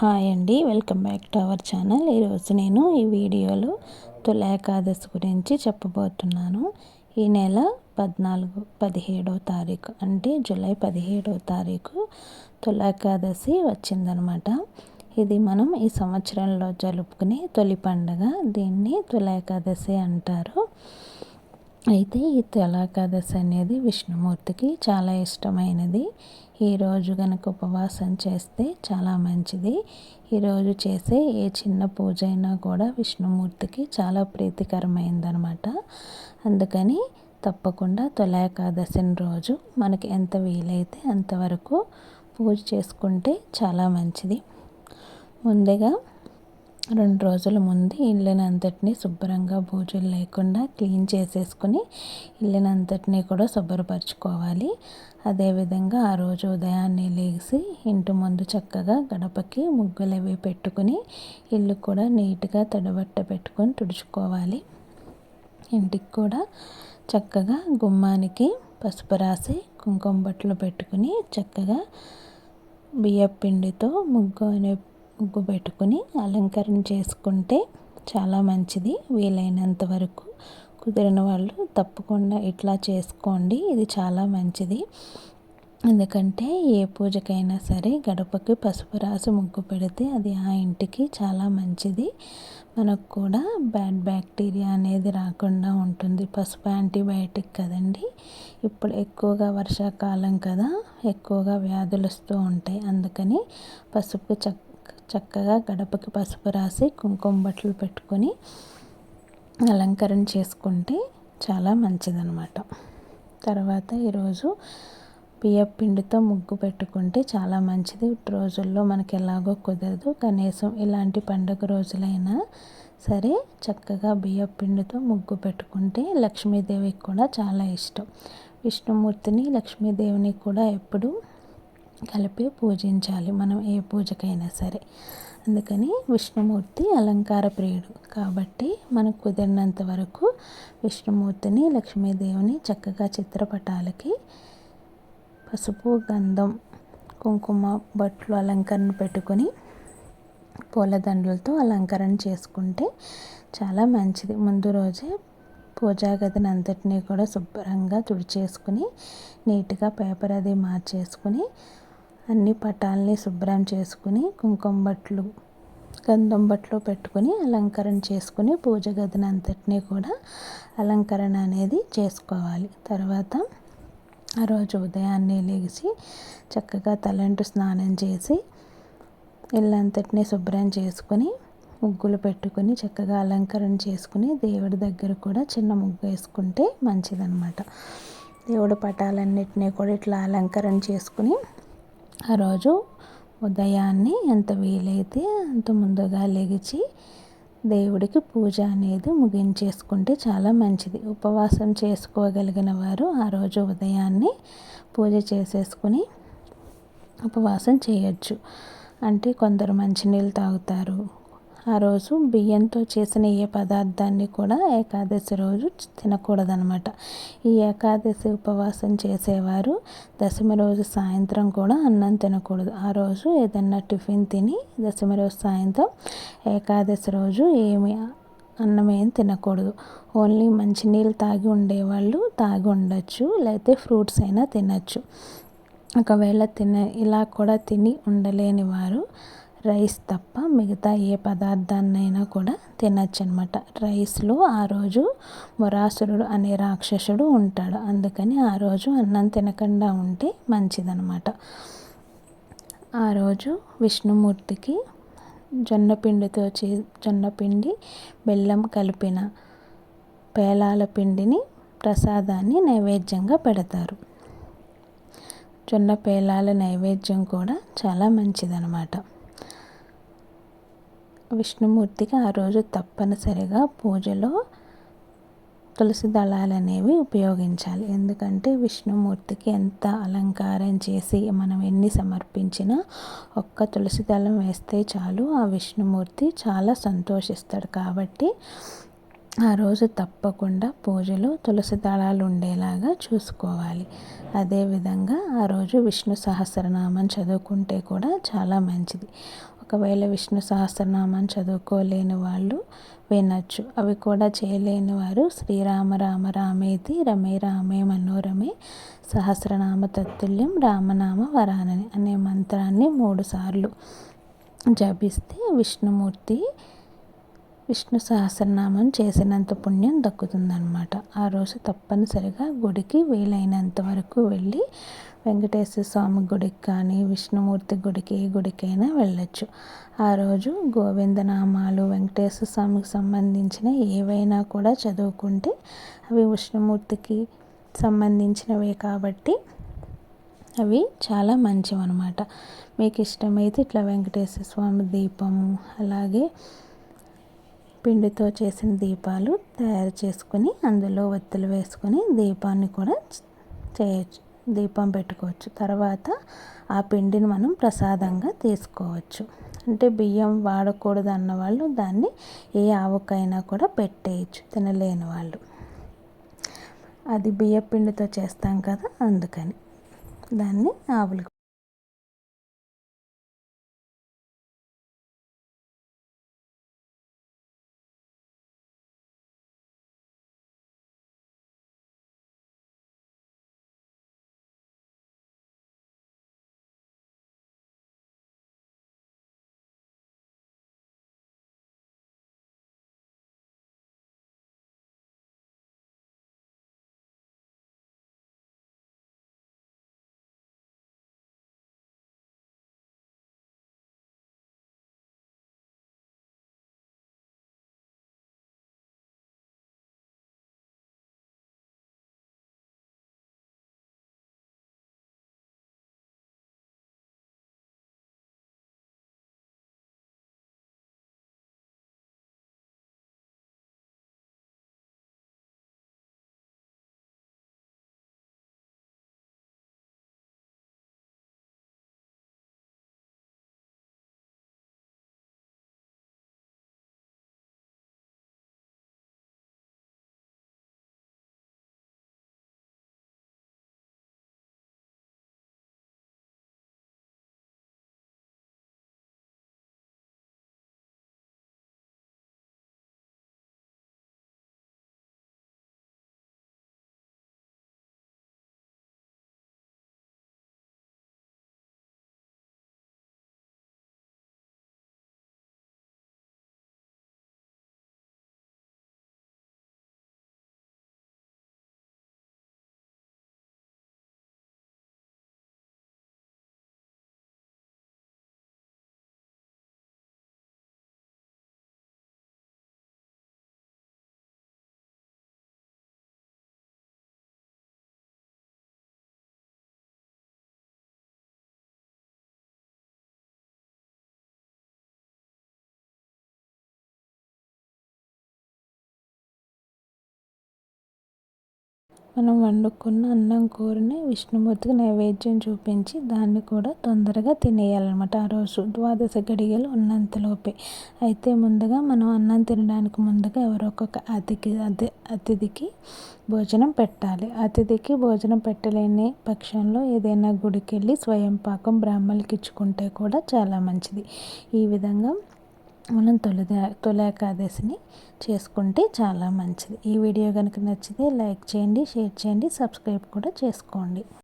Hi అండి welcome back to our channel. ఈరోజు నేను ఈ వీడియోలో తుల ఏకాదశి గురించి చెప్పబోతున్నాను. ఈ నెల పద్నాలుగు పదిహేడవ తారీఖు అంటే జూలై పదిహేడవ తారీఖు తులాకాదశి వచ్చిందనమాట. ఇది మనం ఈ సంవత్సరంలో జరుపుకునే తొలి పండుగ. దీన్ని తుల ఏకాదశి అంటారు. అయితే ఈ తెలాకాదశి అనేది విష్ణుమూర్తికి చాలా ఇష్టమైనది. ఈరోజు కనుక ఉపవాసం చేస్తే చాలా మంచిది. ఈరోజు చేసే ఏ చిన్న పూజ అయినా కూడా విష్ణుమూర్తికి చాలా ప్రీతికరమైందనమాట అందుకని తప్పకుండా తులాకాదశిని రోజు మనకి ఎంత వీలైతే అంతవరకు పూజ చేసుకుంటే చాలా మంచిది. ముందుగా రెండు రోజుల ముందు ఇళ్ళనంతటినీ శుభ్రంగా బూజులు లేకుండా క్లీన్ చేసేసుకుని ఇళ్ళనంతటినీ కూడా శుభ్రపరచుకోవాలి. అదేవిధంగా ఆ రోజు ఉదయాన్నే లేచి ఇంటి ముందు చక్కగా గడపకి ముగ్గులు అవి పెట్టుకుని ఇల్లు కూడా నీట్గా తడబట్ట పెట్టుకొని తుడుచుకోవాలి. ఇంటికి కూడా చక్కగా గుమ్మానికి పసుపు రాసి కుంకుమ బట్టలు పెట్టుకుని చక్కగా బియ్యపిండితో ముగ్గు అనే ముగ్గు పెట్టుకుని అలంకరణ చేసుకుంటే చాలా మంచిది. వీలైనంత వరకు కుదిరిన వాళ్ళు తప్పకుండా ఇట్లా చేసుకోండి. ఇది చాలా మంచిది. ఎందుకంటే ఏ పూజకైనా సరే గడపకి పసుపు రాసి ముగ్గు పెడితే అది ఆ ఇంటికి చాలా మంచిది. మనకు కూడా బ్యాడ్ బ్యాక్టీరియా అనేది రాకుండా ఉంటుంది. పసుపు యాంటీబయాటిక్ కదండి. ఇప్పుడు ఎక్కువగా వర్షాకాలం కదా ఎక్కువగా వ్యాధులు వస్తూ ఉంటాయి. అందుకని పసుపు చక్క చక్కగా గడపకి పసుపు రాసి కుంకుమ బట్టలు పెట్టుకొని అలంకరణ చేసుకుంటే చాలా మంచిదనమాట తర్వాత ఈరోజు బియ్యం పిండితో ముగ్గు పెట్టుకుంటే చాలా మంచిది. రోజుల్లో మనకి ఎలాగో కుదరదు. కనీసం ఇలాంటి పండుగ రోజులైనా సరే చక్కగా బియ్యం పిండితో ముగ్గు పెట్టుకుంటే లక్ష్మీదేవికి కూడా చాలా ఇష్టం. విష్ణుమూర్తిని లక్ష్మీదేవిని కూడా ఎప్పుడు కలిపి పూజించాలి. మనం ఏ పూజకైనా సరే. అందుకని విష్ణుమూర్తి అలంకార ప్రియుడు. కాబట్టి మనకు కుదిరినంత వరకు విష్ణుమూర్తిని లక్ష్మీదేవిని చక్కగా చిత్రపటాలకి పసుపు గంధం కుంకుమ బట్లు అలంకరణ పెట్టుకొని పూలదండలతో అలంకరణ చేసుకుంటే చాలా మంచిది. ముందు రోజే పూజా గదిని అంతటినీ కూడా శుభ్రంగా తుడిచేసుకుని నీట్గా పేపర్ అది మార్చేసుకుని అన్ని పటాలని శుభ్రం చేసుకుని కుంకుమ బట్లు గంధం బట్టలు పెట్టుకుని అలంకరణ చేసుకుని పూజ గదిని అంతటినీ కూడా అలంకరణ అనేది చేసుకోవాలి. తర్వాత ఆ రోజు ఉదయాన్నే లేచి చక్కగా తలంటు స్నానం చేసి ఇల్లంతటినీ శుభ్రం చేసుకుని ముగ్గులు పెట్టుకుని చక్కగా అలంకరణ చేసుకుని దేవుడి దగ్గర కూడా చిన్న ముగ్గు వేసుకుంటే మంచిదన్నమాట. దేవుడు పటాలన్నిటినీ కూడా ఇట్లా అలంకరణ చేసుకుని ఆ రోజు ఉదయాన్నే ఎంత వీలైతే అంత ముందుగా లెగిచి దేవుడికి పూజ అనేది ముగించేసుకుంటే చాలా మంచిది. ఉపవాసం చేసుకోగలిగిన వారు ఆ రోజు ఉదయాన్నే పూజ చేసేసుకుని ఉపవాసం చేయొచ్చు. అంటే కొందరు మంచినీళ్ళు తాగుతారు ఆ రోజు బియ్యంతో చేసిన ఏ పదార్థాన్ని కూడా ఏకాదశి రోజు తినకూడదనమాట ఈ ఏకాదశి ఉపవాసం చేసేవారు దశమి రోజు సాయంత్రం కూడా అన్నం తినకూడదు. ఆ రోజు ఏదన్నా టిఫిన్ తిని దశమి రోజు సాయంత్రం ఏకాదశి రోజు ఏమి అన్నం ఏం తినకూడదు. ఓన్లీ మంచినీళ్ళు తాగి ఉండేవాళ్ళు తాగి ఉండొచ్చు లేకపోతే ఫ్రూట్స్ అయినా తినచ్చు. ఒకవేళ తిన ఇలా కూడా తిని ఉండలేని వారు రైస్ తప్ప మిగతా ఏ పదార్థాన్నైనా కూడా తినచ్చు అనమాట రైస్లో ఆ రోజు మురాసురుడు అనే రాక్షసుడు ఉంటాడు. అందుకని ఆ రోజు అన్నం తినకుండా ఉంటే మంచిదనమాట. ఆ రోజు విష్ణుమూర్తికి జొన్నపిండితో చే జొన్నపిండి బెల్లం కలిపిన పేలాల పిండిని ప్రసాదాన్ని నైవేద్యంగా పెడతారు. జొన్న పేలాల నైవేద్యం కూడా చాలా మంచిదనమాట. విష్ణుమూర్తికి ఆ రోజు తప్పనిసరిగా పూజలో తులసి దళాలు అనేవి ఉపయోగించాలి. ఎందుకంటే విష్ణుమూర్తికి ఎంత అలంకారం చేసి మనం ఎన్ని సమర్పించినా ఒక్క తులసి దళం వేస్తే చాలు ఆ విష్ణుమూర్తి చాలా సంతోషిస్తాడు. కాబట్టి ఆ రోజు తప్పకుండా పూజలో తులసి దళాలు ఉండేలాగా చూసుకోవాలి. అదేవిధంగా ఆ రోజు విష్ణు సహస్రనామం చదువుకుంటే కూడా చాలా మంచిది. ఒకవేళ విష్ణు సహస్రనామం చదువుకోలేని వాళ్ళు వినొచ్చు. అవి కూడా చేయలేని వారు శ్రీరామ రామ రామేతి రమే రామే మనోరమే సహస్రనామ తత్తుల్యం రామనామ వరానని అనే మంత్రాన్ని మూడుసార్లు జపిస్తే విష్ణుమూర్తి విష్ణు సహస్రనామం చేసినంత పుణ్యం దక్కుతుందన్నమాట. ఆ రోజు తప్పనిసరిగా గుడికి వీలైనంత వరకు వెళ్ళి వెంకటేశ్వర స్వామి గుడికి కానీ విష్ణుమూర్తి గుడికి ఏ గుడికైనా వెళ్ళొచ్చు. ఆ రోజు గోవిందనామాలు వెంకటేశ్వర స్వామికి సంబంధించిన ఏవైనా కూడా చదువుకుంటే అవి విష్ణుమూర్తికి సంబంధించినవే కాబట్టి అవి చాలా మంచివి అనమాట మీకు ఇష్టమైతే ఇట్లా వెంకటేశ్వర స్వామి దీపము అలాగే పిండితో చేసిన దీపాలు తయారు చేసుకుని అందులో ఒత్తులు వేసుకొని దీపాన్ని కూడా చేయొచ్చు దీపం పెట్టుకోవచ్చు. తర్వాత ఆ పిండిని మనం ప్రసాదంగా తీసుకోవచ్చు. అంటే బియ్యం వాడకూడదు అన్న వాళ్ళు దాన్ని ఏ ఆవుకైనా కూడా పెట్టేయచ్చు తినలేని వాళ్ళు. అది బియ్య పిండితో చేస్తాం కదా అందుకని దాన్ని ఆవులకు మనం వండుకున్న అన్నం కూరని విష్ణుమూర్తికి నైవేద్యం చూపించి దాన్ని కూడా తొందరగా తినేయాలన్నమాట ఆ రోజు. ద్వాదశ గడియలు ఉన్నంతలోపే. అయితే ముందుగా మనం అన్నం తినడానికి ముందుగా ఎవరో ఒక అతిథి అతి అతిథికి భోజనం పెట్టాలి. అతిథికి భోజనం పెట్టలేని పక్షంలో ఏదైనా గుడికి వెళ్ళి స్వయం పాకం బ్రాహ్మణులకి ఇచ్చుకుంటే కూడా చాలా మంచిది. ఈ విధంగా మనం తొలి తొలి ఏకాదశిని చేసుకుంటే చాలా మంచిది. ఈ వీడియో కనుక నచ్చితే లైక్ చేయండి షేర్ చేయండి సబ్స్క్రైబ్ కూడా చేసుకోండి.